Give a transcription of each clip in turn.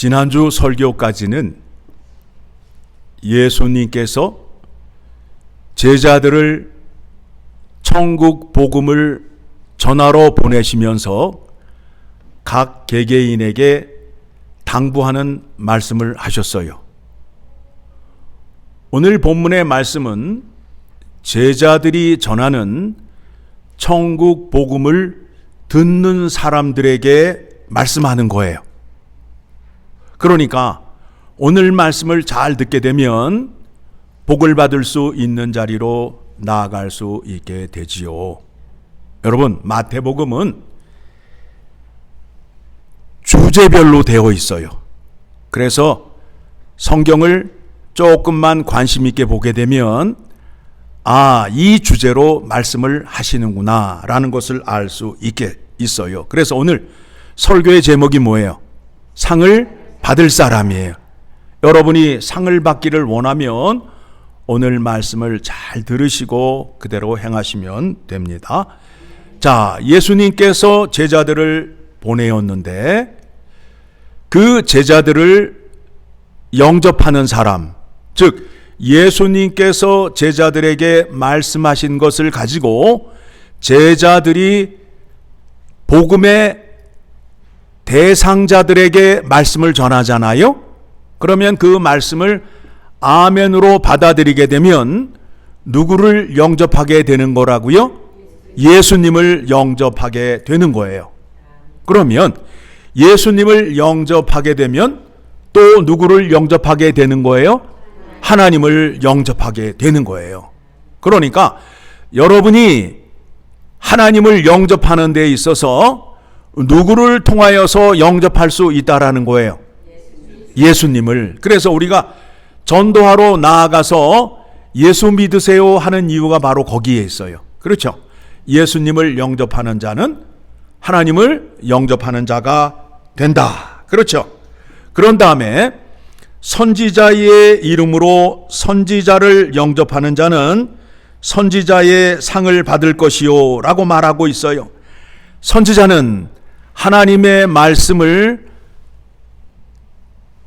지난주 설교까지는 예수님께서 제자들을 천국 복음을 전하러 보내시면서 각 개개인에게 당부하는 말씀을 하셨어요. 오늘 본문의 말씀은 제자들이 전하는 천국 복음을 듣는 사람들에게 말씀하는 거예요. 그러니까 오늘 말씀을 잘 듣게 되면 복을 받을 수 있는 자리로 나아갈 수 있게 되지요. 여러분, 마태복음은 주제별로 되어 있어요. 그래서 성경을 조금만 관심 있게 보게 되면 아, 이 주제로 말씀을 하시는구나 라는 것을 알 수 있게 있어요. 그래서 오늘 설교의 제목이 뭐예요? 상을 받을 사람이에요. 여러분이 상을 받기를 원하면 오늘 말씀을 잘 들으시고 그대로 행하시면 됩니다. 자, 예수님께서 제자들을 보내었는데 그 제자들을 영접하는 사람, 즉 예수님께서 제자들에게 말씀하신 것을 가지고 제자들이 복음의 대상자들에게 말씀을 전하잖아요. 그러면 그 말씀을 아멘으로 받아들이게 되면 누구를 영접하게 되는 거라고요? 예수님을 영접하게 되는 거예요. 그러면 예수님을 영접하게 되면 또 누구를 영접하게 되는 거예요? 하나님을 영접하게 되는 거예요. 그러니까 여러분이 하나님을 영접하는 데 있어서 누구를 통하여서 영접할 수 있다라는 거예요. 예수님을. 그래서 우리가 전도하러 나아가서 예수 믿으세요 하는 이유가 바로 거기에 있어요. 그렇죠. 예수님을 영접하는 자는 하나님을 영접하는 자가 된다. 그렇죠. 그런 다음에 선지자의 이름으로 선지자를 영접하는 자는 선지자의 상을 받을 것이요 라고 말하고 있어요. 선지자는 하나님의 말씀을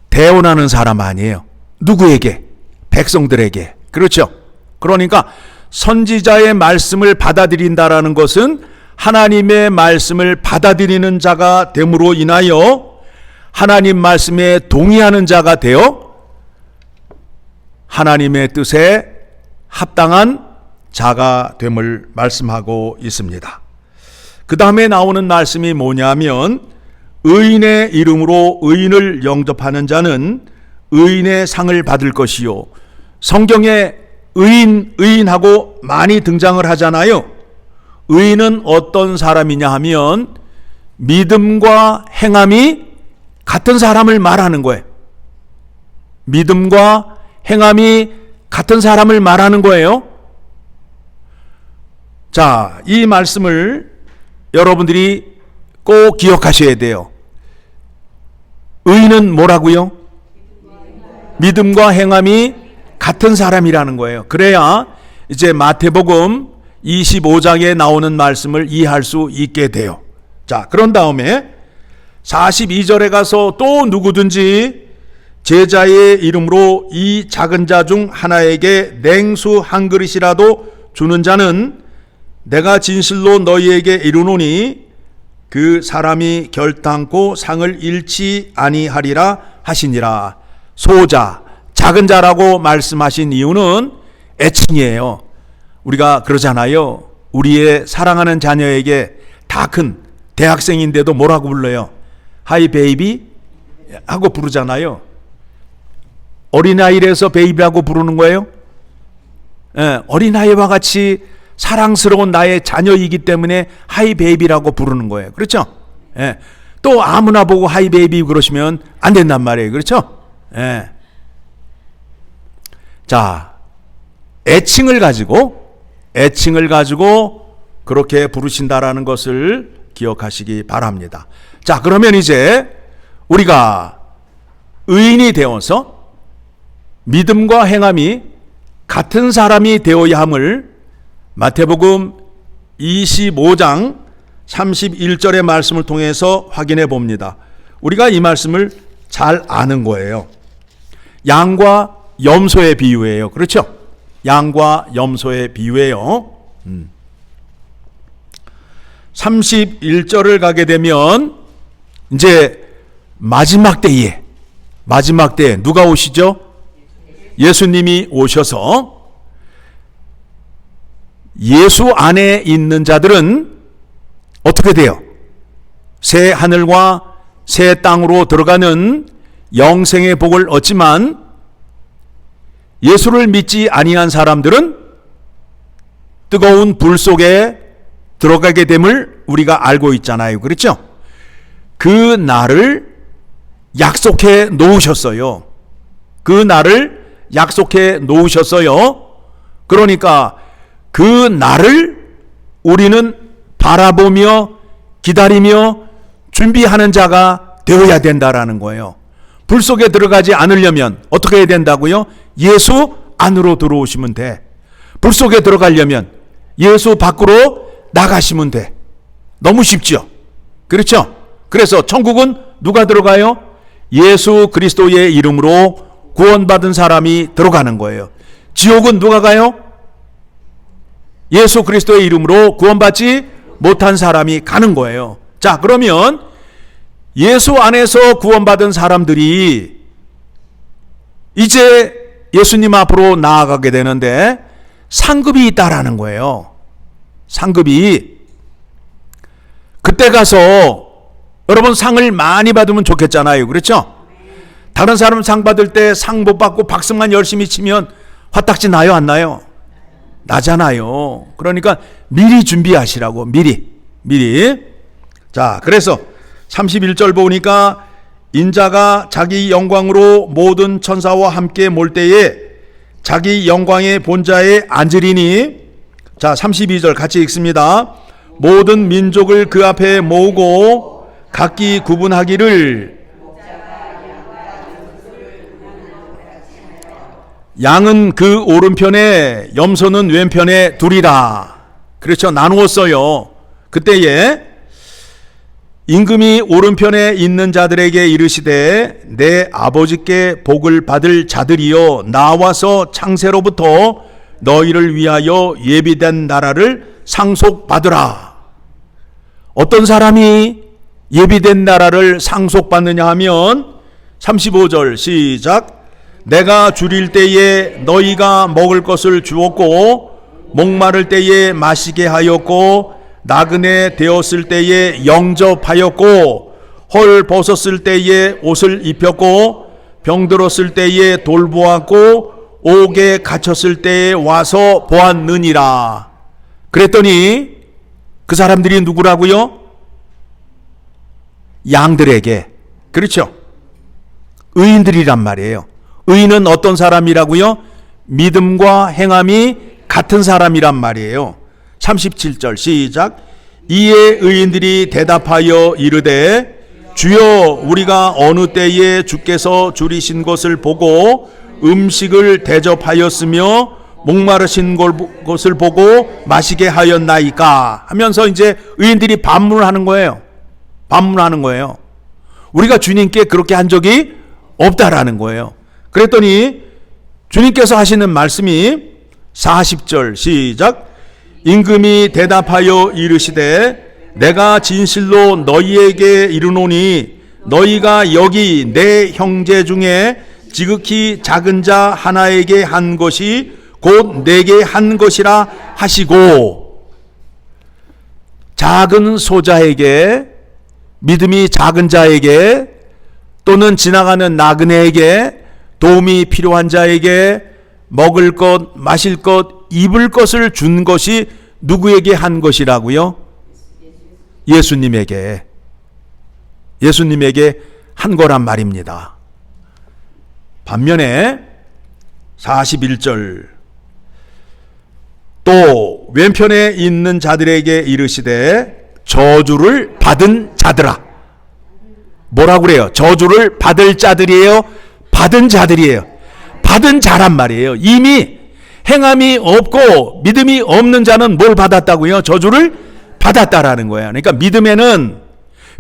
대언하는 사람 아니에요. 누구에게? 백성들에게. 그렇죠. 그러니까 선지자의 말씀을 받아들인다라는 것은 하나님의 말씀을 받아들이는 자가 됨으로 인하여 하나님 말씀에 동의하는 자가 되어 하나님의 뜻에 합당한 자가 됨을 말씀하고 있습니다. 그 다음에 나오는 말씀이 뭐냐면 의인의 이름으로 의인을 영접하는 자는 의인의 상을 받을 것이요. 성경에 의인, 의인하고 많이 등장을 하잖아요. 의인은 어떤 사람이냐 하면 믿음과 행함이 같은 사람을 말하는 거예요. 믿음과 행함이 같은 사람을 말하는 거예요. 자, 이 말씀을 여러분들이 꼭 기억하셔야 돼요. 의인은 뭐라고요? 믿음과 행함이 같은 사람이라는 거예요. 그래야 이제 마태복음 25장에 나오는 말씀을 이해할 수 있게 돼요. 자, 그런 다음에 42절에 가서 또 누구든지 제자의 이름으로 이 작은 자 중 하나에게 냉수 한 그릇이라도 주는 자는 내가 진실로 너희에게 이르노니 그 사람이 결단코 상을 잃지 아니하리라 하시니라. 소자, 작은 자라고 말씀하신 이유는 애칭이에요. 우리가 그러잖아요. 우리의 사랑하는 자녀에게 다 큰 대학생인데도 뭐라고 불러요? 하이 베이비 하고 부르잖아요. 어린아이라서 베이비하고 부르는 거예요? 예, 어린아이와 같이 사랑스러운 나의 자녀이기 때문에 하이 베이비라고 부르는 거예요. 그렇죠? 예. 또 아무나 보고 하이 베이비 그러시면 안 된단 말이에요. 그렇죠? 예. 자, 애칭을 가지고 애칭을 가지고 그렇게 부르신다라는 것을 기억하시기 바랍니다. 자, 그러면 이제 우리가 의인이 되어서 믿음과 행함이 같은 사람이 되어야 함을 마태복음 25장 31절의 말씀을 통해서 확인해 봅니다. 우리가 이 말씀을 잘 아는 거예요. 양과 염소의 비유예요. 그렇죠? 양과 염소의 비유예요. 음. 31절을 가게 되면 이제 마지막 때에 마지막 때에 누가 오시죠? 예수님이 오셔서 예수 안에 있는 자들은 어떻게 돼요? 새 하늘과 새 땅으로 들어가는 영생의 복을 얻지만 예수를 믿지 아니한 사람들은 뜨거운 불 속에 들어가게 됨을 우리가 알고 있잖아요. 그렇죠? 그 날을 약속해 놓으셨어요. 그 날을 약속해 놓으셨어요. 그러니까 그 날을 우리는 바라보며 기다리며 준비하는 자가 되어야 된다라는 거예요. 불 속에 들어가지 않으려면 어떻게 해야 된다고요? 예수 안으로 들어오시면 돼. 불 속에 들어가려면 예수 밖으로 나가시면 돼. 너무 쉽죠? 그렇죠? 그래서 천국은 누가 들어가요? 예수 그리스도의 이름으로 구원받은 사람이 들어가는 거예요. 지옥은 누가 가요? 예수 그리스도의 이름으로 구원받지 못한 사람이 가는 거예요. 자, 그러면 예수 안에서 구원받은 사람들이 이제 예수님 앞으로 나아가게 되는데 상급이 있다라는 거예요. 상급이 그때 가서 여러분 상을 많이 받으면 좋겠잖아요. 그렇죠? 다른 사람 상 받을 때 상 못 받고 박수만 열심히 치면 화딱지 나요, 안 나요? 나잖아요. 그러니까 미리 준비하시라고, 미리. 미리. 자, 그래서 31절 보니까 인자가 자기 영광으로 모든 천사와 함께 몰 때에 자기 영광의 본자에 앉으리니 자 32절 같이 읽습니다. 모든 민족을 그 앞에 모으고 각기 구분하기를 양은 그 오른편에 염소는 왼편에 두리라. 그렇죠. 나누었어요. 그때에 임금이 오른편에 있는 자들에게 이르시되 내 아버지께 복을 받을 자들이여 나와서 창세로부터 너희를 위하여 예비된 나라를 상속받으라. 어떤 사람이 예비된 나라를 상속받느냐 하면 35절 시작 내가 줄일 때에 너희가 먹을 것을 주었고 목마를 때에 마시게 하였고 나그네 되었을 때에 영접하였고 헐 벗었을 때에 옷을 입혔고 병들었을 때에 돌보았고 옥에 갇혔을 때에 와서 보았느니라. 그랬더니 그 사람들이 누구라고요? 양들에게 그렇죠. 의인들이란 말이에요. 의인은 어떤 사람이라고요? 믿음과 행함이 같은 사람이란 말이에요. 37절 시작. 이에 의인들이 대답하여 이르되 주여 우리가 어느 때에 주께서 줄이신 것을 보고 음식을 대접하였으며 목마르신 것을 보고 마시게 하였나이까 하면서 이제 의인들이 반문하는 거예요. 반문하는 거예요. 우리가 주님께 그렇게 한 적이 없다라는 거예요. 그랬더니 주님께서 하시는 말씀이 40절 시작. 임금이 대답하여 이르시되 내가 진실로 너희에게 이르노니 너희가 여기 내 형제 중에 지극히 작은 자 하나에게 한 것이 곧 내게 한 것이라 하시고 작은 소자에게 믿음이 작은 자에게 또는 지나가는 나그네에게 도움이 필요한 자에게 먹을 것, 마실 것, 입을 것을 준 것이 누구에게 한 것이라고요? 예수님에게. 예수님에게 한 거란 말입니다. 반면에 41절 또 왼편에 있는 자들에게 이르시되 저주를 받은 자들아 뭐라고 그래요? 저주를 받을 자들이에요? 받은 자들이에요. 받은 자란 말이에요. 이미 행함이 없고 믿음이 없는 자는 뭘 받았다고요? 저주를 받았다라는 거예요. 그러니까 믿음에는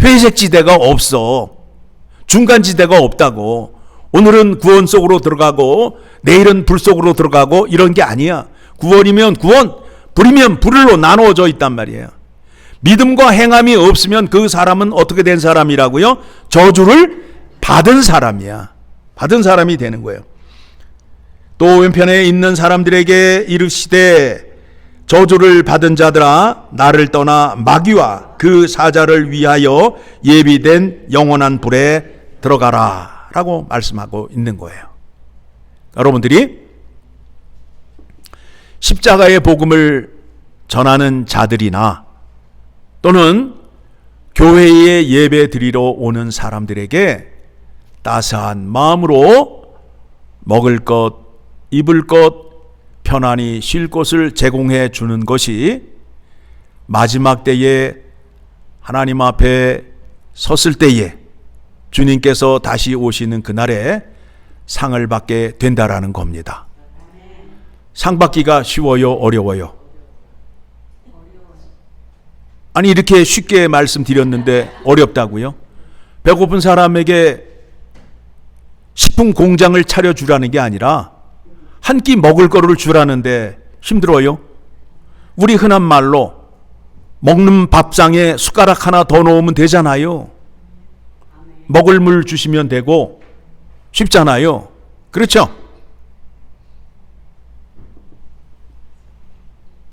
회색 지대가 없어. 중간 지대가 없다고. 오늘은 구원 속으로 들어가고 내일은 불 속으로 들어가고 이런 게 아니야. 구원이면 구원, 불이면 불로 나누어져 있단 말이에요. 믿음과 행함이 없으면 그 사람은 어떻게 된 사람이라고요? 저주를 받은 사람이야. 받은 사람이 되는 거예요. 또 왼편에 있는 사람들에게 이르시되 저주를 받은 자들아 나를 떠나 마귀와 그 사자를 위하여 예비된 영원한 불에 들어가라 라고 말씀하고 있는 거예요. 여러분들이 십자가의 복음을 전하는 자들이나 또는 교회에 예배 드리러 오는 사람들에게 따스한 마음으로 먹을 것, 입을 것, 편안히 쉴 곳을 제공해 주는 것이 마지막 때에 하나님 앞에 섰을 때에 주님께서 다시 오시는 그날에 상을 받게 된다라는 겁니다. 상 받기가 쉬워요, 어려워요? 아니 이렇게 쉽게 말씀드렸는데 어렵다고요? 배고픈 사람에게 식품 공장을 차려 주라는 게 아니라 한 끼 먹을 거를 주라는데 힘들어요? 우리 흔한 말로 먹는 밥상에 숟가락 하나 더 넣으면 되잖아요. 먹을 물 주시면 되고 쉽잖아요. 그렇죠?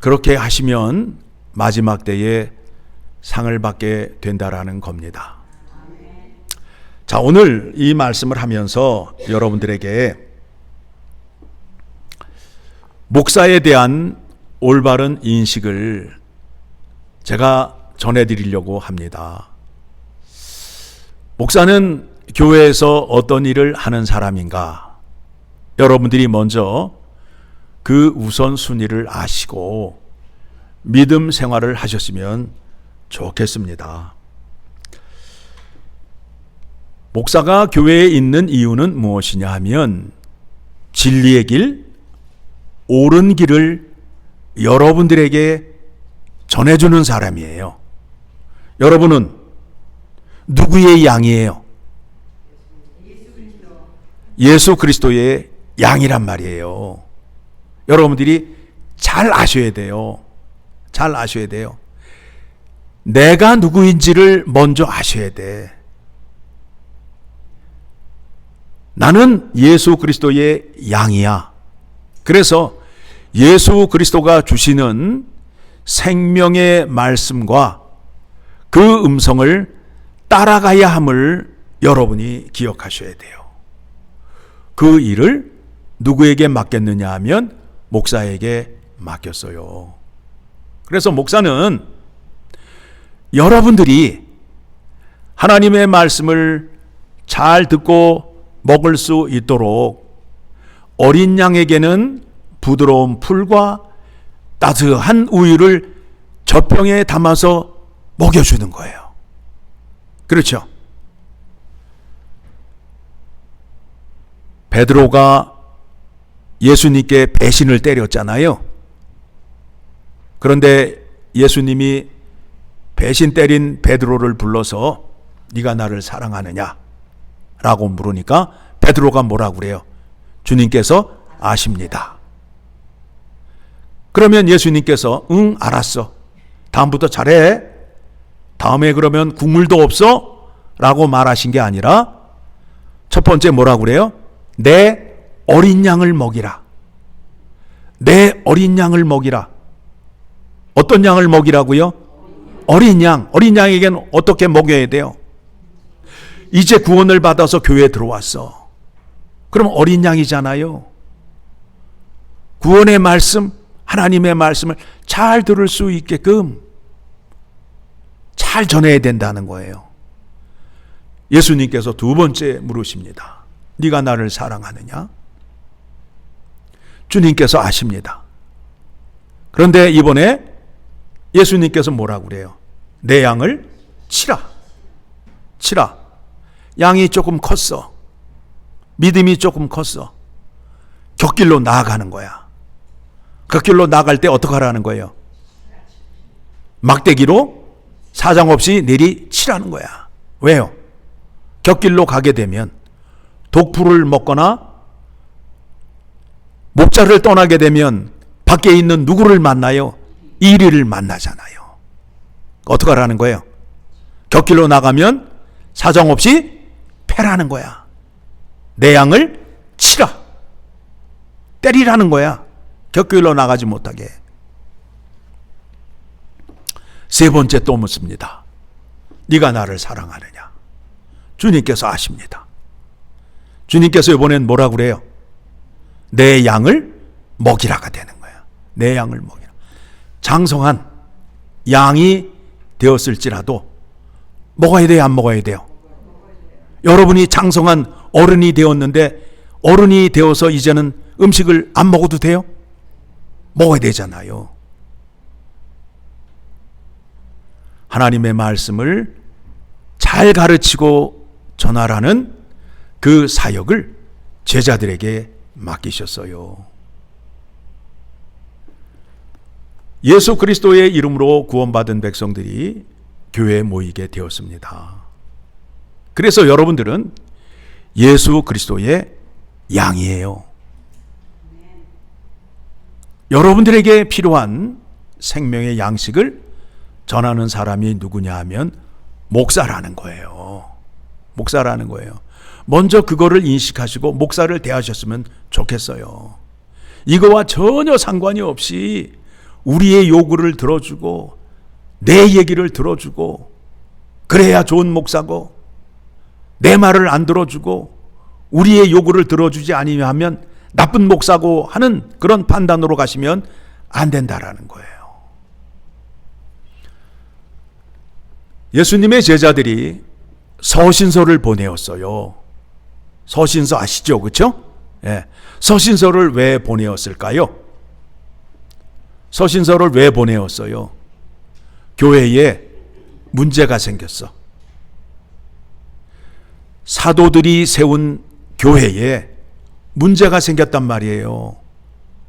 그렇게 하시면 마지막 때에 상을 받게 된다라는 겁니다. 자, 오늘 이 말씀을 하면서 여러분들에게 목사에 대한 올바른 인식을 제가 전해드리려고 합니다. 목사는 교회에서 어떤 일을 하는 사람인가? 여러분들이 먼저 그 우선 순위를 아시고 믿음 생활을 하셨으면 좋겠습니다. 목사가 교회에 있는 이유는 무엇이냐 하면 진리의 길, 옳은 길을 여러분들에게 전해주는 사람이에요. 여러분은 누구의 양이에요? 예수 그리스도의 양이란 말이에요. 여러분들이 잘 아셔야 돼요. 잘 아셔야 돼요. 내가 누구인지를 먼저 아셔야 돼. 나는 예수 그리스도의 양이야. 그래서 예수 그리스도가 주시는 생명의 말씀과 그 음성을 따라가야 함을 여러분이 기억하셔야 돼요. 그 일을 누구에게 맡겼느냐 하면 목사에게 맡겼어요. 그래서 목사는 여러분들이 하나님의 말씀을 잘 듣고 먹을 수 있도록 어린 양에게는 부드러운 풀과 따뜻한 우유를 젖병에 담아서 먹여주는 거예요. 그렇죠? 베드로가 예수님께 배신을 때렸잖아요. 그런데 예수님이 배신 때린 베드로를 불러서 네가 나를 사랑하느냐? 라고 물으니까 베드로가 뭐라고 그래요? 주님께서 아십니다. 그러면 예수님께서 응 알았어. 다음부터 잘해. 다음에 그러면 국물도 없어? 라고 말하신 게 아니라 첫 번째 뭐라고 그래요? 내 어린 양을 먹이라. 내 어린 양을 먹이라. 어떤 양을 먹이라고요? 어린 양. 어린 양에게는 어떻게 먹여야 돼요? 이제 구원을 받아서 교회에 들어왔어. 그럼 어린 양이잖아요. 구원의 말씀, 하나님의 말씀을 잘 들을 수 있게끔 잘 전해야 된다는 거예요. 예수님께서 두 번째 물으십니다. 네가 나를 사랑하느냐? 주님께서 아십니다. 그런데 이번에 예수님께서 뭐라고 그래요? 내 양을 치라. 치라. 양이 조금 컸어. 믿음이 조금 컸어. 곁길로 나아가는 거야. 그 길로 나갈 때 어떻게 하라는 거예요? 막대기로 사장 없이 내리 치라는 거야. 왜요? 곁길로 가게 되면 독풀을 먹거나 목자를 떠나게 되면 밖에 있는 누구를 만나요? 이리를 만나잖아요. 어떡하라는 거예요? 곁길로 나가면 사정없이 패라는 거야. 내 양을 치라. 때리라는 거야. 곁길로 나가지 못하게. 세 번째 또 묻습니다. 네가 나를 사랑하느냐? 주님께서 아십니다. 주님께서 이번엔 뭐라 그래요? 내 양을 먹이라가 되는 거야. 내 양을 먹이라. 장성한 양이 되었을지라도 먹어야 돼요, 안 먹어야 돼요? 여러분이 장성한 어른이 되었는데 어른이 되어서 이제는 음식을 안 먹어도 돼요? 먹어야 되잖아요. 하나님의 말씀을 잘 가르치고 전하라는 그 사역을 제자들에게 맡기셨어요. 예수 그리스도의 이름으로 구원받은 백성들이 교회에 모이게 되었습니다. 그래서 여러분들은 예수 그리스도의 양이에요. 여러분들에게 필요한 생명의 양식을 전하는 사람이 누구냐 하면 목사라는 거예요. 목사라는 거예요. 먼저 그거를 인식하시고 목사를 대하셨으면 좋겠어요. 이거와 전혀 상관이 없이 우리의 요구를 들어주고 내 얘기를 들어주고 그래야 좋은 목사고 내 말을 안 들어주고 우리의 요구를 들어주지 아니하면 나쁜 목사고 하는 그런 판단으로 가시면 안 된다라는 거예요. 예수님의 제자들이 서신서를 보내었어요. 서신서 아시죠? 그렇죠? 예. 서신서를 왜 보내었을까요? 서신서를 왜 보내었어요? 교회에 문제가 생겼어. 사도들이 세운 교회에 문제가 생겼단 말이에요.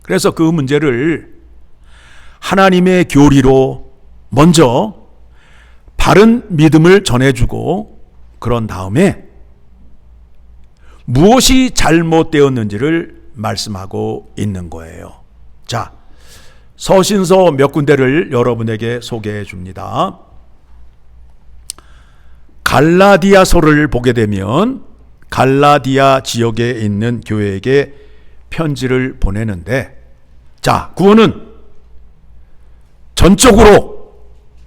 그래서 그 문제를 하나님의 교리로 먼저 바른 믿음을 전해주고 그런 다음에 무엇이 잘못되었는지를 말씀하고 있는 거예요. 자, 서신서 몇 군데를 여러분에게 소개해 줍니다. 갈라디아서를 보게 되면 갈라디아 지역에 있는 교회에게 편지를 보내는데 자, 구원은 전적으로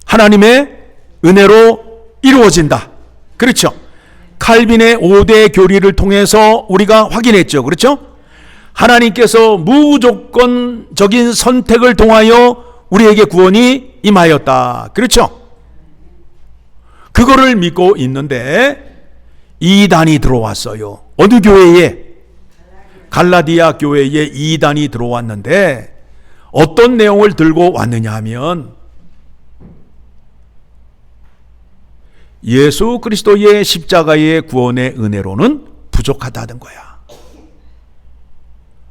하나님의 은혜로 이루어진다. 그렇죠? 칼빈의 5대 교리를 통해서 우리가 확인했죠. 그렇죠? 하나님께서 무조건적인 선택을 통하여 우리에게 구원이 임하였다. 그렇죠? 그거를 믿고 있는데 이단이 들어왔어요. 어느 교회에? 갈라디아 교회에 이단이 들어왔는데 어떤 내용을 들고 왔느냐 하면 예수 그리스도의 십자가의 구원의 은혜로는 부족하다는 거야.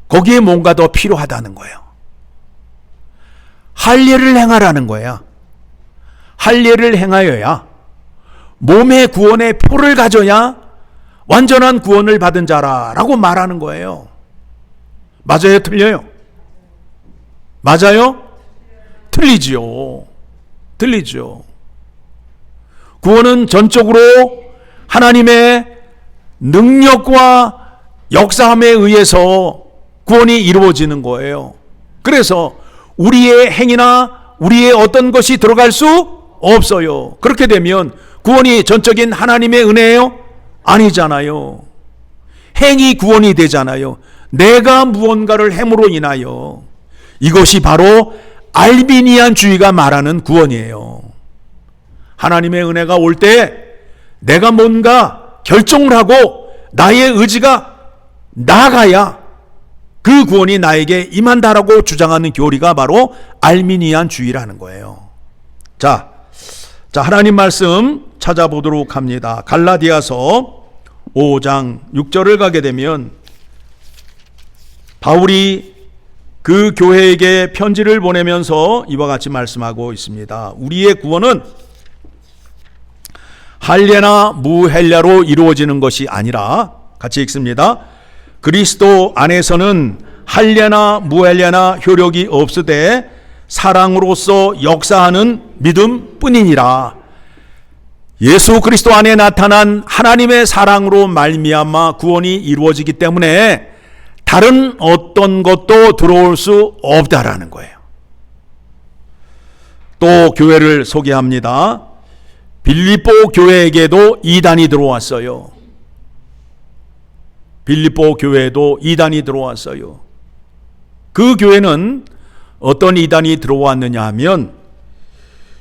거기에 뭔가 더 필요하다는 거예요. 할례를 행하라는 거야. 할례를 행하여야 몸의 구원의 표를 가져야 완전한 구원을 받은 자라라고 말하는 거예요. 맞아요, 틀려요? 맞아요? 틀리지요. 틀리죠. 구원은 전적으로 하나님의 능력과 역사함에 의해서 구원이 이루어지는 거예요. 그래서 우리의 행위나 우리의 어떤 것이 들어갈 수 없어요. 그렇게 되면 구원이 전적인 하나님의 은혜예요? 아니잖아요. 행위 구원이 되잖아요. 내가 무언가를 행으로 인하여 이것이 바로 알비니안 주의가 말하는 구원이에요. 하나님의 은혜가 올 때 내가 뭔가 결정을 하고 나의 의지가 나가야 그 구원이 나에게 임한다라고 주장하는 교리가 바로 알미니안 주의라는 거예요. 자, 자 하나님 말씀 찾아보도록 합니다. 갈라디아서 5장 6절을 가게 되면 바울이 그 교회에게 편지를 보내면서 이와 같이 말씀하고 있습니다. 우리의 구원은 할례나 무할례로 이루어지는 것이 아니라 같이 읽습니다. 그리스도 안에서는 할례나 무할례나 효력이 없으되 사랑으로서 역사하는 믿음 뿐이니라. 예수 그리스도 안에 나타난 하나님의 사랑으로 말미암아 구원이 이루어지기 때문에 다른 어떤 것도 들어올 수 없다라는 거예요. 또 교회를 소개합니다. 빌립보 교회에게도 이단이 들어왔어요. 빌립보 교회에도 이단이 들어왔어요. 그 교회는 어떤 이단이 들어왔느냐 하면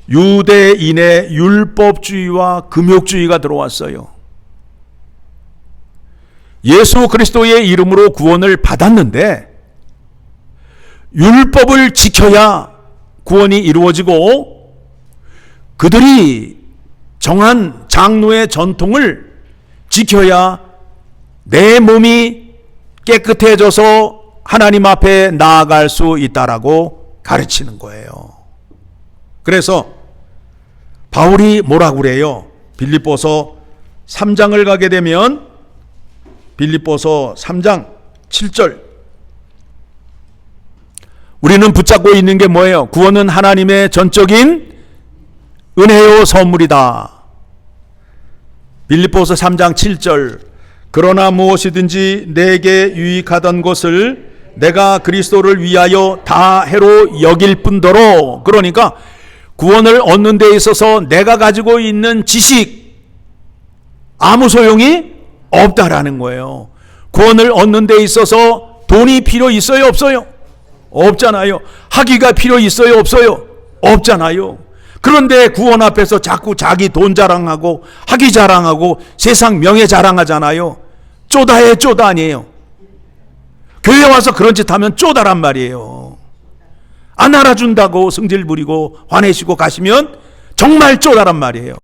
유대인의 율법주의와 금욕주의가 들어왔어요. 예수 그리스도의 이름으로 구원을 받았는데 율법을 지켜야 구원이 이루어지고 그들이 정한 장로의 전통을 지켜야 내 몸이 깨끗해져서 하나님 앞에 나아갈 수 있다라고 가르치는 거예요. 그래서 바울이 뭐라고 그래요? 빌립보서 3장을 가게 되면 빌립보서 3장 7절 우리는 붙잡고 있는 게 뭐예요? 구원은 하나님의 전적인 은혜요 선물이다. 빌립보서 3장 7절 그러나 무엇이든지 내게 유익하던 것을 내가 그리스도를 위하여 다 해로 여길 뿐더러 그러니까 구원을 얻는 데 있어서 내가 가지고 있는 지식 아무 소용이 없다라는 거예요. 구원을 얻는 데 있어서 돈이 필요 있어요, 없어요? 없잖아요. 학위가 필요 있어요, 없어요? 없잖아요. 그런데 구원 앞에서 자꾸 자기 돈 자랑하고 학위 자랑하고 세상 명예 자랑하잖아요. 쪼다해 쪼다 아니에요. 교회 와서 그런 짓 하면 쪼다란 말이에요. 안 알아준다고 성질 부리고 화내시고 가시면 정말 쪼다란 말이에요.